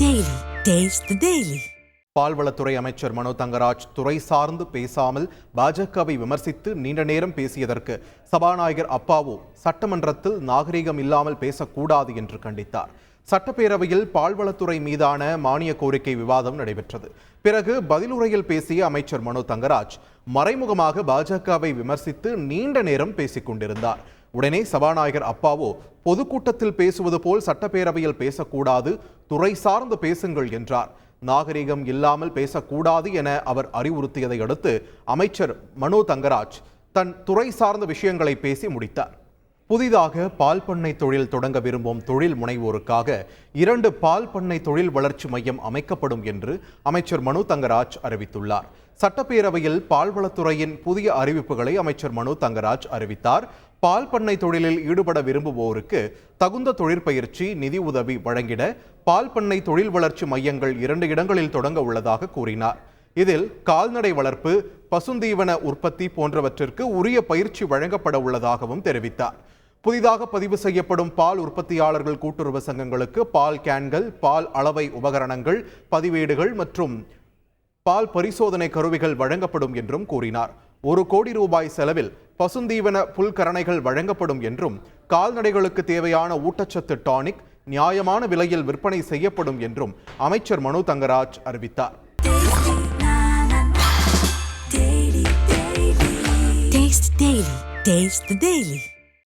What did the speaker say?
Daily taste daily பால்வளத்துறை அமைச்சர் மனோ தங்கராஜ் துறை சார்ந்து பேசாமல் பாஜகவை விமர்சித்து நீண்ட நேரம் பேசியதற்கு சபாநாயகர் அப்பாவு சட்டமன்றத்தில் நாகரிகம் இல்லாமல் பேசக்கூடாது என்று கண்டித்தார். சட்டப்பேரவையில் பால்வளத்துறை மீதான மானிய கோரிக்கை விவாதம் நடைபெற்றது. பிறகு பதிலுரையில் பேசிய அமைச்சர் மனோ தங்கராஜ் மறைமுகமாக பாஜகவை விமர்சித்து நீண்ட நேரம் பேசிக் கொண்டிருந்தார் உடனே சபாநாயகர் அப்பாவோ பொதுக்கூட்டத்தில் பேசுவது போல் சட்டப்பேரவையில் பேசக்கூடாது துறை சார்ந்து பேசுங்கள் என்றார். நாகரிகம் இல்லாமல் பேசக்கூடாது என அவர் அறிவுறுத்தியதை அடுத்து அமைச்சர் மனோ தங்கராஜ் தன் துறை சார்ந்த விஷயங்களை பேசி முடித்தார். புதிதாக பால் பண்ணை தொழில் தொடங்க விரும்பும் தொழில் முனைவோருக்காக இரண்டு பால் பண்ணை தொழில் வளர்ச்சி மையம் அமைக்கப்படும் என்று அமைச்சர் மனு தங்கராஜ் அறிவித்துள்ளார். சட்டப்பேரவையில் பால்வளத்துறையின் புதிய அறிவிப்புகளை அமைச்சர் மனு தங்கராஜ் அறிவித்தார். பால் பண்ணை தொழிலில் ஈடுபட விரும்புவோருக்கு தகுந்த தொழிற்பயிற்சி நிதி உதவி வழங்கிட பால் பண்ணை தொழில் வளர்ச்சி மையங்கள் இரண்டு இடங்களில் தொடங்க உள்ளதாக கூறினார். இதில் கால்நடை வளர்ப்பு பசுந்தீவன உற்பத்தி போன்றவற்றிற்கு உரிய பயிற்சி வழங்கப்பட உள்ளதாகவும் தெரிவித்தார். புதிதாக பதிவு செய்யப்படும் பால் உற்பத்தியாளர்கள் கூட்டுறவு சங்கங்களுக்கு பால் கேன்கள் பால் அளவை உபகரணங்கள் பதிவேடுகள் மற்றும் பால் பரிசோதனை கருவிகள் வழங்கப்படும் என்றும் கூறினார். ஒரு கோடி ரூபாய் செலவில் பசுந்தீவன புல்கரணைகள் வழங்கப்படும் என்றும் கால்நடைகளுக்கு தேவையான ஊட்டச்சத்து டானிக் நியாயமான விலையில் விற்பனை செய்யப்படும் என்றும் அமைச்சர் மனு தங்கராஜ் அறிவித்தார் Taste the Daily.